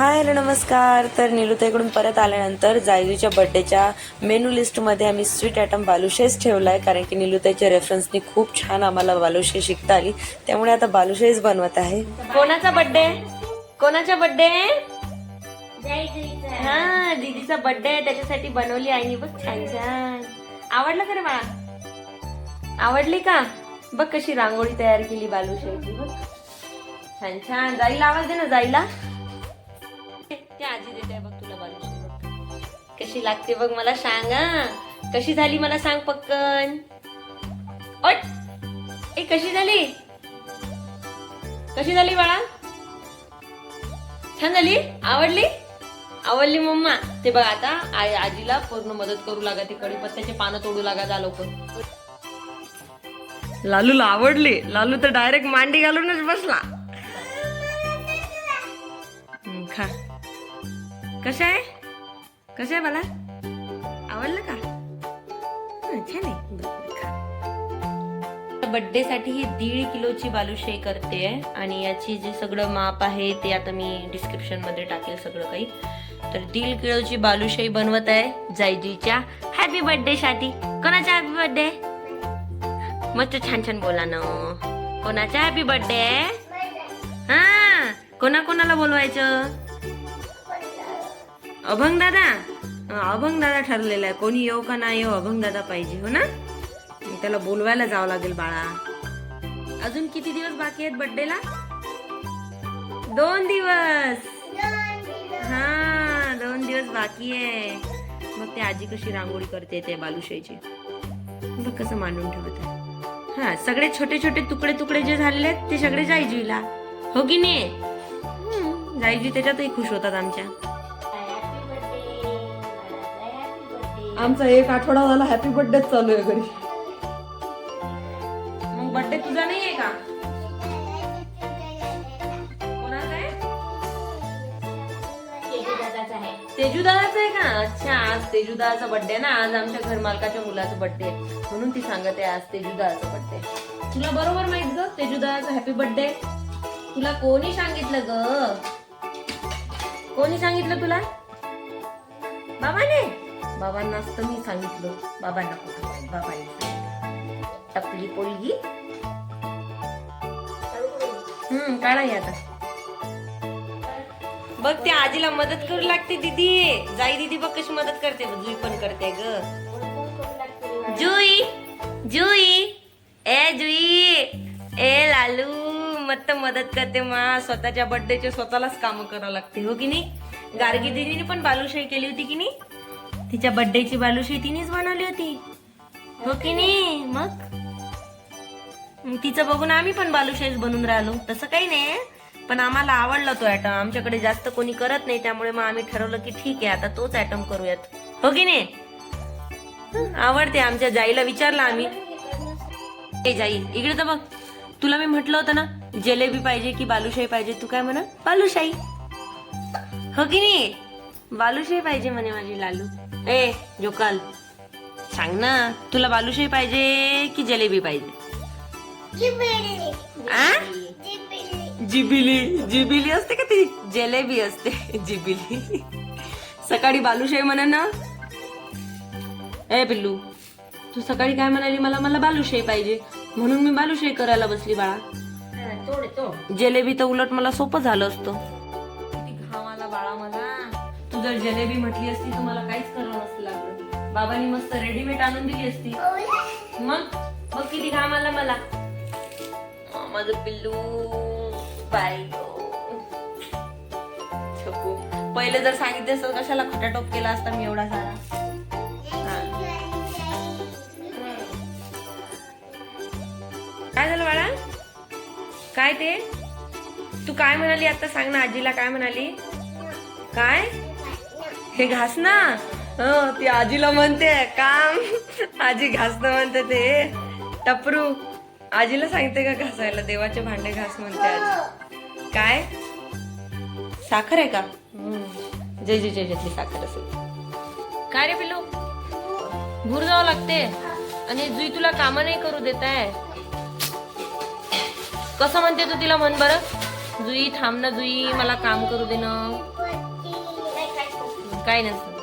Hi hello नमस्कार. तर निलुताईकडून परत आल्यानंतर जायजूच्या बर्थडेच्या मेनू लिस्टमध्ये आम्ही स्वीट आयटम बालुशाहीच ठेवला आहे कारण की निलुताईच्या रेफरन्सनी खूप छान आम्हाला बालुशाही शिकता आली. त्यामुळे आता बालुशाहीच बनवत आहे. कोणाचा बर्थडे कोणाचा बर्थडे हा दीदीचा बर्थडे आहे त्याच्यासाठी बनवली आईने बघ छान छान. आवडलं का रे बाळा आवडली का? बघ कशी रांगोळी तयार केली बालुशाहीची बघ. छान छान. जाईला आवाज दे ना जाईला. ते आजी देते बघ तुला बालुशाही कशी लागते बघ मला सांग कशी झाली मला सांग पक्कन. अट ए कशी झाली? कशी झाली बाळा? छान झाली? आवडली? आवडली मम्मा. ते बघ आता आई आजीला पूर्ण मदत करू लागा ते कडीपत्त्याचे पानं तोडू लागा जा लोक लालूला आवडली. लालू तर डायरेक्ट मांडी घालूनच बसला. कशा आहे? कशा आहे मला आवडलं का? छान आहे. बड्डे साठी ही दीड किलोची बालुशाही करते आणि याची जे सगळं माप आहे ते आता मी डिस्क्रिप्शनमध्ये टाकेल सगळं काही. तर दीड किलोची बालुशाही बनवत आहे जायजीच्या हॅपी बर्थडे साठी. कोणाचा हॅपी बर्थडे मस्त छान छान बोला ना. कोणाचा हॅपी बर्थडे हा कोणा कोणाला बोलवायचं? अभंग दादा? अभंग दादा ठरलेला आहे. कोणी येऊ का नाही येऊ अभंग दादा पाहिजे हो ना? त्याला बोलवायला जावं लागेल बाळा. अजून किती दिवस बाकी आहेत बर्थडेला दोन दिवस. हा दोन दिवस बाकी आहे. मग ते आजी कशी रांगोळी करते ते बालुशाहीची बघ कसं मांडून ठेवत आहे. हा सगळे छोटे छोटे तुकडे तुकडे जे झालेले आहेत ते सगळे जायजूला हो की नाही? हम्म, जायजू त्याच्यातही खुश होतात आमच्या. आमचा एक आठवडा झाला हॅपी बर्थडे चालू आहे घरी. मग बर्थडे तुझा नाहीये का? कोणाचा आहे? तेजू दादाचा आहे का? अच्छा आज तेजू दादाचा बर्थडे ना. आज आमच्या घर मालकाच्या मुलाचा बर्थडे आहे. म्हणून ती सांगत आहे आज तेजू दादाचा बर्थडे तुला बरोबर माहीत ग तेजू दादाचा हॅपी बर्थडे तुला कोणी सांगितलं ग? कोणी सांगितलं तुला? बाबाने? बाबांनाच तर मी सांगितलं. बाबांना कुठं बाबांनी टपली पोलगी हम्म काढा हे आता. बघ त्या आजीला मदत करू लागते दीदी. जाई दीदी बघ कशी मदत करते. जुई पण करते ग. जुई जुई. ए जुई. ए लालू. मत मदत करते मा. स्वतःच्या बर्थडेचे स्वतःलाच काम करावं लागते. हो की नाही? गार्गी दीदीने पण बालुशाही केली होती की नाही? तिच्या बर्थडेची बालुशाही तिनेच बनवली होती. हो की नाही? मग? तिचं बघून आम्ही पण बालुशाहीच बनून राहिलो. तसं काही नाही पण आम्हाला आवडला तो ॲटम आमच्याकडे जास्त कोणी करत नाही त्यामुळे मग आम्ही ठरवलं की ठीक आहे आता तोच ऍटम करूयात. हो की नाही? आवडते. आमच्या जाईला विचारलं आम्ही. ए जाई इकडे तर बघ. तुला मी म्हटलं होतं ना जिलेबी पाहिजे की बालुशाही पाहिजे? तू काय म्हणा? बालुशाही हो की नाही? बालुशाही पाहिजे म्हणे माझी लालू. ए जोकाल. सांग ना तुला बालुशाही पाहिजे की जलेबी पाहिजे? आ? जिबिली. जिबिली. असते का ती? जलेबी असते. जिबिली. सकाळी बालुशाही म्हणा ना. ए पिल्लू तू सकाळी काय म्हणाली मला? मला बालुशाही पाहिजे. म्हणून मी बालुशाही करायला बसली बाळा. जलेबी तर उलट मला सोपं झालं असतं. बाळा मला. तू जर जलेबी म्हटली असती तर मला काहीच करावं नसतं लागलं. बाबांनी मस्त रेडीमेड आणून दिली असती. मग? मग किती घाम आला मला? माझं पिल्लू. बाय छकू पहिले जर सांगितले असतं कशाला खटाटोप केला असता मी एवढा सारा. काय झालं बाळा? काय ते? तू काय म्हणाली? आता सांग ना आजीला काय म्हणाली? काय? हे घास ना. हं, ती आजीला म्हणते काम. आजी घासणं म्हणते ते. टपरू. आजीला सांगते का घासायला? देवाचे भांडे घास म्हणते आजी. काय? साखर आहे का? हम्म. जय जय जयच्यातली साखर असेल काय रे पिल्लू? भूर जावं लागते. आणि जुई तुला काम नाही करू देत आहे. कसं म्हणते तू तिला म्हण बरं? जुई थांब ना जुई मला काम करू दे ना. काय नसतं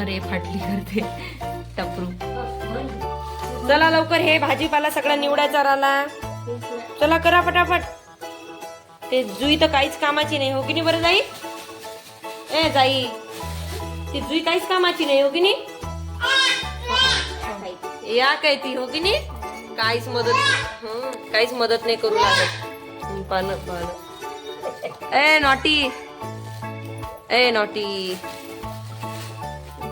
अरे फाटली करते. टपरू. चला लवकर हे भाजीपाला सगळा निवडायचा राहिला चला करा पटापट. ते जुई तर काहीच कामाची नाही हो की नाही बरं जाई? ए जाई. ती जुई काहीच कामाची नाही हो की नाही? या काय ती हो की नाही? काहीच मदत काहीच मदत नाही करू लागत. पान पान. ए नॉटी. ए नॉटी.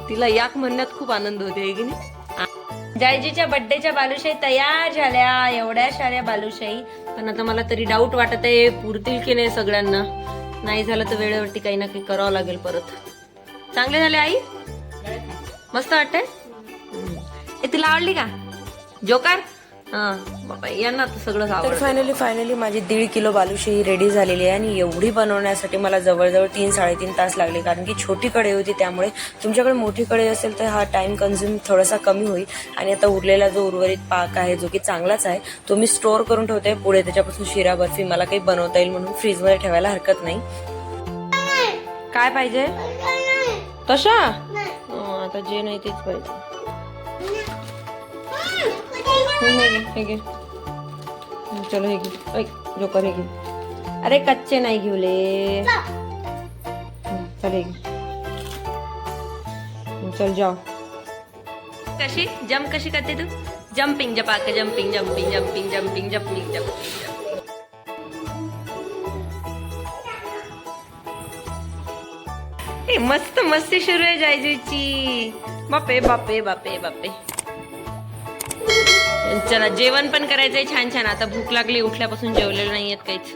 तिला याक म्हणण्यात खूप आनंद होते की नाही? जायजीच्या बर्थडेच्या बालुशाही तयार झाल्या एवढ्या साऱ्या बालुशाही. पण आता मला तरी डाऊट वाटत आहे पुरतील की नाही सगळ्यांना? नाही झालं तर वेळेवरती काही ना काही करावं लागेल परत. चांगले झाले आई? मस्त वाटतंय? तिला तुला आवडली का? जोकार? बाबा यांना तर सगळं तर फायनली फायनली माझी दीड किलो बालुशाही रेडी झालेली आहे आणि एवढी बनवण्यासाठी मला जवळजवळ तीन साडेतीन तास लागले. कारण की छोटी कढई होती त्यामुळे तुमच्याकडे मोठी कढई असेल तर हा टाइम कन्झ्युम थोडासा कमी होईल. आणि आता उरलेला जो उर्वरित पाक आहे जो की चांगलाच आहे तो मी स्टोअर करून ठेवते पुढे त्याच्यापासून शिरा बर्फी मला काही बनवता येईल म्हणून फ्रीजमध्ये ठेवायला हरकत नाही. काय पाहिजे? तशा? हं, आता जे नाही तेच पाहिजे. हं, हे हे. हं, चलो हे घे जोकर हे घे अरे कच्चे नाही घेऊले चल हे चल जाओ कशी जंप कशी करते तू जम्पिंग जपाक jumping jumping jumping jumping jumping jumping ए मस्त मस्ती सुरू आहे जायजूची बापे बापे बापे बापे चला जेवण पण करायचंय छान छान. आता भूक लागली उठल्यापासून जेवलेलं नाहीयेत काहीच.